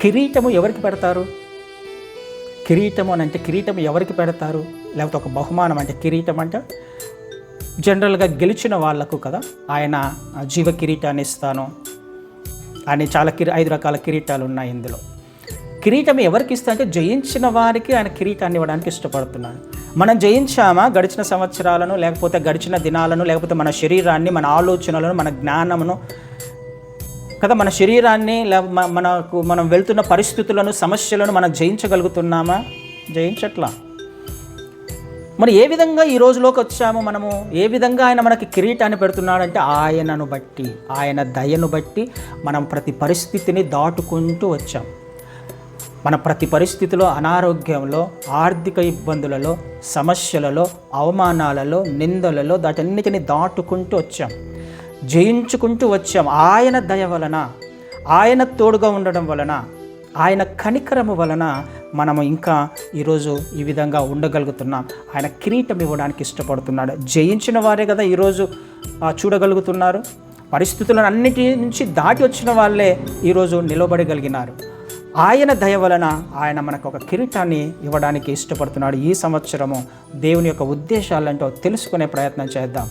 కిరీటము ఎవరికి పెడతారు? కిరీటము అని అంటే కిరీటం ఎవరికి పెడతారు? లేకపోతే ఒక బహుమానం అంటే కిరీటం అంటే జనరల్గా గెలిచిన వాళ్ళకు కదా ఆయన జీవ కిరీటాన్ని ఇస్తాను అని చాలా కిరీ ఐదు రకాల కిరీటాలు ఉన్నాయి ఇందులో. కిరీటం ఎవరికి ఇస్తా అంటే జయించిన వారికి ఆయన కిరీటాన్ని ఇవ్వడానికి ఇష్టపడుతున్నాను మనం జయించామా? గడిచిన సంవత్సరాలను లేకపోతే గడిచిన దినాలను లేకపోతే మన శరీరాన్ని మన ఆలోచనలను మన జ్ఞానమును కదా మన శరీరాన్ని మనకు మనం వెళ్తున్న పరిస్థితులను సమస్యలను మనం జయించగలుగుతున్నామా? జయించట్లా. మరి ఏ విధంగా ఈ రోజులోకి వచ్చాము మనము? ఏ విధంగా ఆయన మనకి కిరీటాన్ని పెడుతున్నాడంటే ఆయనను బట్టి ఆయన దయను బట్టి మనం ప్రతి పరిస్థితిని దాటుకుంటూ వచ్చాం. మన ప్రతి పరిస్థితిలో అనారోగ్యంలో ఆర్థిక ఇబ్బందులలో సమస్యలలో అవమానాలలో నిందలలో వాటన్నిటిని దాటుకుంటూ వచ్చాం. జయించుకుంటూ వచ్చాం ఆయన దయ వలన ఆయన తోడుగా ఉండడం వలన ఆయన కనికరము వలన మనము ఇంకా ఈరోజు ఈ విధంగా ఉండగలుగుతున్నాం. ఆయన కిరీటం ఇవ్వడానికి ఇష్టపడుతున్నాడు. జయించిన వారే కదా ఈరోజు చూడగలుగుతున్నారు. పరిస్థితులను అన్నిటి నుంచి దాటి వచ్చిన వాళ్ళే ఈరోజు నిలబడగలిగినారు. ఆయన దయ వలన ఆయన మనకు ఒక కిరీటాన్ని ఇవ్వడానికి ఇష్టపడుతున్నాడు. ఈ సంవత్సరము దేవుని యొక్క ఉద్దేశాలంటో తెలుసుకునే ప్రయత్నం చేద్దాం.